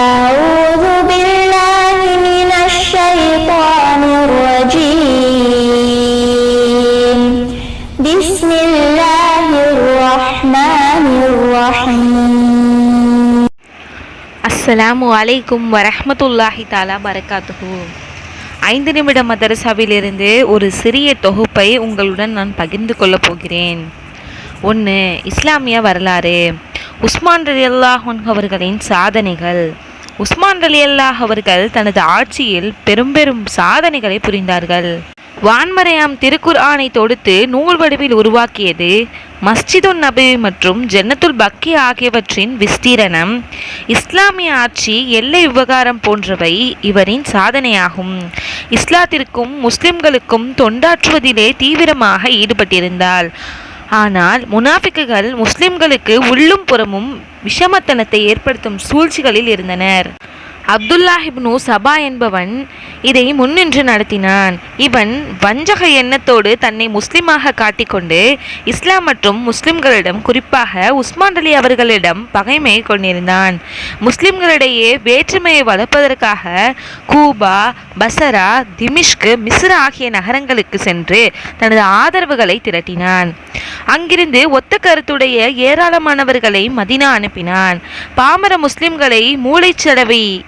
أعوذ بالله من الشيطان الرجيم بسم الله الرحمن الرحيم அஸ்ஸலாமு அலைக்கும் வரஹ்மத்துல்லாஹி தாலா பரக்காத்துஹு ஐந்து நிமிட மதரசாவிலிருந்து ஒரு சிறிய தொகுப்பை உங்களுடன் நான் பகிர்ந்து கொள்ளப் போகிறேன் ஒன்று இஸ்லாமிய வரலாறு உஸ்மான் ரலி அல்லாஹ் அவர்களின் சாதனைகள் உஸ்மான் ரலியல்லாஹ் அவர்கள் தனது ஆட்சியில் பெரும் பெரும் சாதனைகளை புரிந்தார்கள். வான்மறையாம் திருக்குர்ஆனை தொடுத்து நூல் வடிவில் உருவாக்கியது மஸ்ஜிதுன் நபி மற்றும் ஜன்னத்துல் பக்கி ஆகியவற்றின் விஸ்தீரணம். இஸ்லாமிய ஆட்சி எல்லை விவகாரம் போன்றவை இவரின் சாதனையாகும். இஸ்லாத்திற்கும் முஸ்லிம்களுக்கும் தொண்டாற்றுவதிலே தீவிரமாக ஈடுபட்டிருந்தார் ஆனால் முனாஃபிக்குகள் முஸ்லிம்களுக்கு உள்ளும் புறமும் விஷமத்தனத்தை ஏற்படுத்தும் சூழ்ச்சிகளில் இருந்தனர். அப்துல்லாஹிப்னு சபா என்பவன் இதை முன்னின்று நடத்தினான். இவன் வஞ்சக எண்ணத்தோடு தன்னை முஸ்லிமாக காட்டிக்கொண்டு இஸ்லாம் மற்றும் முஸ்லிம்களிடம் குறிப்பாக உஸ்மான் அலி அவர்களிடம் பகைமை கொண்டிருந்தான். முஸ்லிம்களிடையே வேற்றுமையை வளர்ப்பதற்காக கூபா பசரா திமிஷ்கு மிஸ்ரா ஆகிய நகரங்களுக்கு சென்று தனது ஆதரவுகளை திரட்டினான். அங்கிருந்து ஒத்த கருத்துடைய ஏராளமானவர்களை மதினா அனுப்பினான். பாமர முஸ்லிம்களை மூளைச்சலவை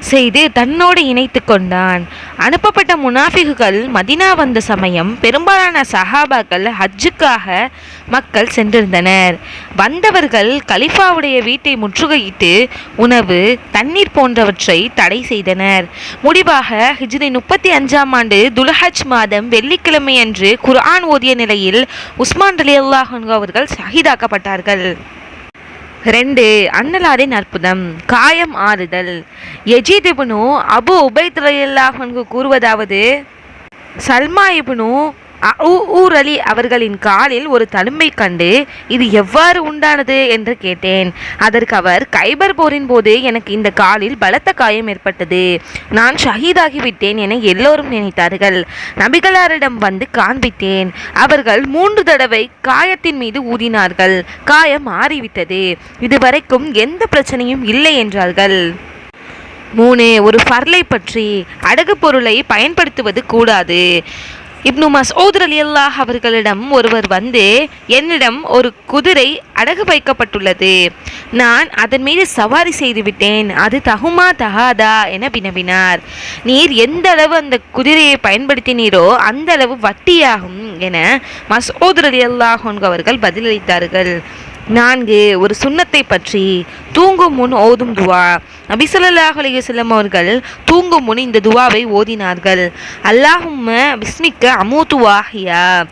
செய்து தன்னோடு இணைத்து கொண்டான். அனுப்பப்பட்ட முனாஃபிகுகள் மதினா வந்த சமயம் பெரும்பாலான சஹாபாக்கள் ஹஜ்ஜுக்காக மக்கள் சென்றிருந்தனர். வந்தவர்கள் கலிஃபாவுடைய வீட்டை முற்றுகையிட்டு உணவு தண்ணீர் போன்றவற்றை தடை செய்தனர். முடிவாக ஹிஜ்ரி முப்பத்தி அஞ்சாம் ஆண்டு துல்ஹஜ் மாதம் வெள்ளிக்கிழமை அன்று குர்ஆன் ஓதிய நிலையில் உஸ்மான் அலி அல்லாஹ் அவர்கள் ஷஹீதாக்கப்பட்டார்கள். ரெண்டு அன்னலாரின் அற்புதம் காயம் ஆறுதல். எஜித் இப்னு அபு உபைத் ரலியல்லாஹு கூறுவதாவது சல்மா இப்னு ஊர் அலி அவர்களின் காலில் ஒரு தழும்பை கண்டு இது எவ்வாறு உண்டானது? என்று கேட்டேன். அதற்கு அவர் கைபர் போரின் போது எனக்கு இந்த காலில் பலத்த காயம் ஏற்பட்டது. நான் ஷஹீதாகிவிட்டேன் என எல்லோரும் நினைத்தார்கள். நபிகளாரிடம் வந்து காண்பித்தேன். அவர்கள் மூன்று தடவை காயத்தின் மீது ஊதினார்கள். காயம் மாறிவிட்டது. இதுவரைக்கும் எந்த பிரச்சனையும் இல்லை என்றார்கள். மூணு ஒரு ஃபர்லை பற்றி அடகு பொருளை பயன்படுத்துவது கூடாது. இப்னு மசூத் அலி அல்லாஹ் அவர்களிடம் ஒருவர் வந்து என்னிடம் ஒரு குதிரை அடகு வைக்கப்பட்டுள்ளது. நான் அதன் மீது சவாரி செய்துவிட்டேன் அது தகுமா தகாதா? என வினவினார். நீர் எந்த அளவு அந்த குதிரையை பயன்படுத்தினீரோ அந்த அளவு வட்டியாகும் என மசூத் அலி அல்லாஹ் அவர்கள் பதிலளித்தார்கள். நான்கு ஒரு சுண்ணத்தை பற்றி தூங்கும் முன் ஓதும் துவா. நபிசல்லாஹ் அலிவசல்லம் அவர்கள் தூங்கும் முன் இந்த துவாவை ஓதினார்கள். அல்லாஹும் பிஸ்மிக்க அமூத்து வாஹியா.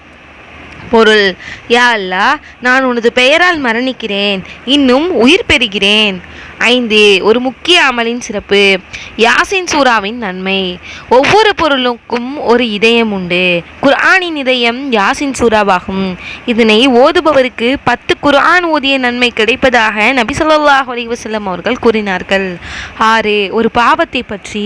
பொருள் யா அல்லாஹ் நான் உனது பெயரால் மரணிக்கிறேன் இன்னும் உயிர் பெறுகிறேன். ஐந்து ஒரு முக்கிய அமலின் சிறப்பு யாசின் சூராவின் நன்மை. ஒவ்வொரு பொருளுக்கும் ஒரு இதயம் உண்டு. குர்ஆனின் இதயம் யாசின் சூறாவாகும். இதனை ஓதுபவருக்கு பத்து குர்ஆன் ஓதிய நன்மை கிடைப்பதாக நபி சொல்லாஹ் அலைஹி அவர்கள் கூறினார்கள். ஆறு ஒரு பாவத்தை பற்றி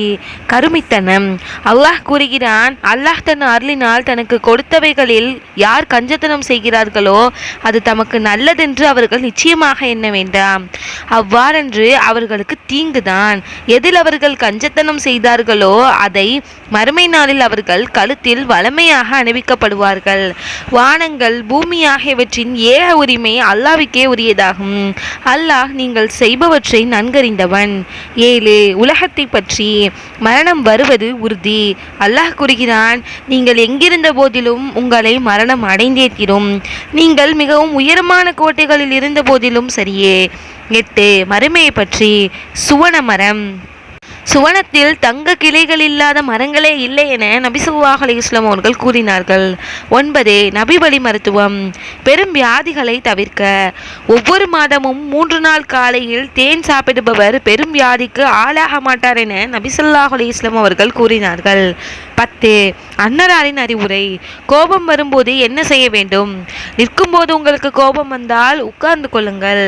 கருமித்தனம். அல்லாஹ் கூறுகிறான் அல்லாஹ் தன் அருளினால் தனக்கு கொடுத்தவைகளில் யார் கஞ்சத்தனம் செய்கிறார்களோ அது தமக்கு நல்லதென்று அவர்கள் நிச்சயமாக எண்ண வேண்டாம். அவ்வாறென்று அவர்களுக்கு தீங்குதான். எதில் அவர்கள் கஞ்சத்தனம் செய்தார்களோ அதை மறுமை நாளில் அவர்கள் கழுத்தில் வளமையாக அணிவிக்கப்படுவார்கள். வானங்கள் பூமி ஆகியவற்றின் ஏக உரிமை அல்லாவுக்கே உரியதாகும். அல்லாஹ் நீங்கள் செய்பவற்றை நன்கறிந்தவன். ஏழு உலகத்தை பற்றி மரணம் வருவது உறுதி. அல்லாஹ் கூறுகிறான் நீங்கள் எங்கிருந்த போதிலும் உங்களை மரணம் அடைந்தே தீரும் நீங்கள் மிகவும் உயரமான கோட்டைகளில் இருந்த போதிலும் சரியே. எட்டு மறுமையை பற்றி சுவன மரம். சுவனத்தில் தங்க கிளைகள் இல்லாத மரங்களே இல்லை என நபிசுல்லாஹ் இஸ்லாம் அவர்கள் கூறினார்கள். ஒன்பது நபி வழி மருத்துவம். பெரும் வியாதிகளை தவிர்க்க. ஒவ்வொரு மாதமும் மூன்று நாள் காலையில் தேன் சாப்பிடுபவர் பெரும் வியாதிக்கு ஆளாக மாட்டார் என நபிசுல்லாஹ் அலையுஸ்லாம் அவர்கள் கூறினார்கள். பத்து. அன்னராரின் அறிவுரை கோபம் வரும்போது என்ன செய்ய வேண்டும்? நிற்கும்போது உங்களுக்கு கோபம் வந்தால் உட்கார்ந்து கொள்ளுங்கள்.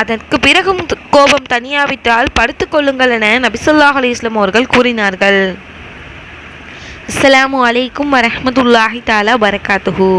அதற்கு பிறகும் கோபம் தனியாவிட்டால் படுத்துக் கொள்ளுங்கள் என நபிசுல்லாஹ் அலைஹிஸ்ஸலாம் அவர்கள் கூறினார்கள். அஸ்லாம் அலைக்கும் வரமத்துல்லாஹி தாலா வரகாத்துஹு